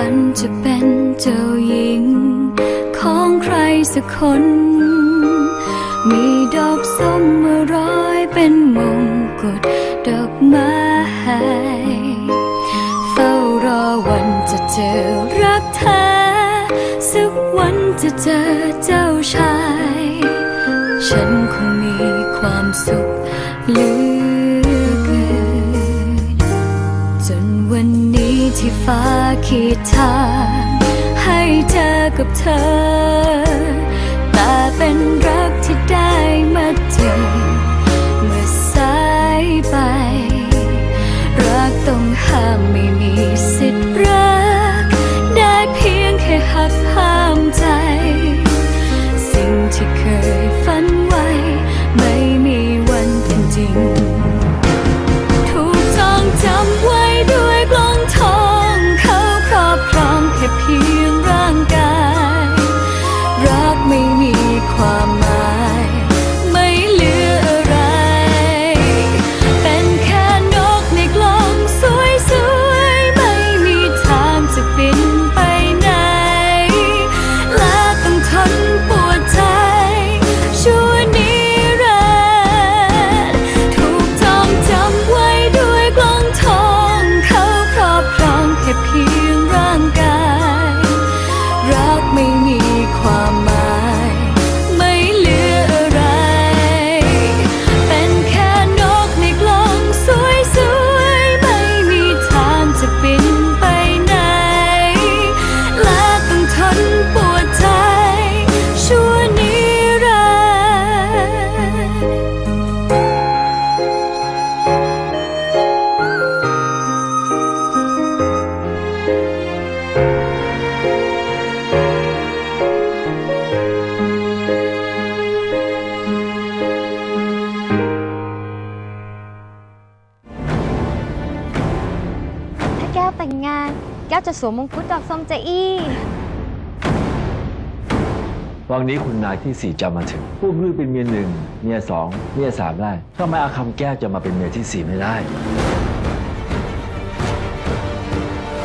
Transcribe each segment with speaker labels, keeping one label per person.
Speaker 1: ฝันจะเป็นเจ้าหญิง ของใครสักคน มีดอกส้มมาร้อยเป็นมงกุฎดอกไม้เฝ้ารอวันจะเจอรักแท้สักวันจะเจอ ขีดทางให้เจอกับเธอ ร่างกาย รักไม่มีความหมาย แก้วจะ
Speaker 2: สวมมงกุฎดอกส้มจะอี้
Speaker 3: วังนี้คุณนายที่สี่จะมาถึงผู้มือเป็นเมียหนึ่งเมียสองเมียสามได้ทำไมอาคำแก้วจะมาเป็นเมียที่สี่ไม่ได้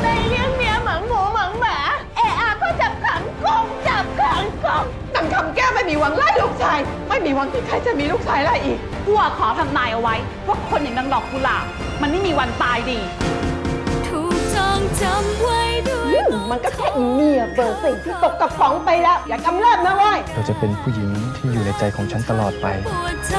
Speaker 4: ในเลี้ยงเมียเหมืองหมูเหมืองหมาเอะอาก็จับขังกงจับขังกงนังคำแก้วไม่มีหวังไล่ลูกชาย ไม่มีหวังที่ใครจะมีลูกชายไล่อีก
Speaker 5: พัวขอทำนายเอาไว้ว่าคนอย่างนางดอกกุหลาบมันไม่มีวันตายดี
Speaker 1: ถูก จำไว้ด้วย
Speaker 4: มันก็แค่อีเมียเบอร์สี่ที่ตกกระป๋องไปแล้ว อย่ากำเริบนะเว้ย
Speaker 6: เราจะเป็นผู้หญิงที่อยู่ในใจของฉันตลอดไป
Speaker 1: ปวดใจ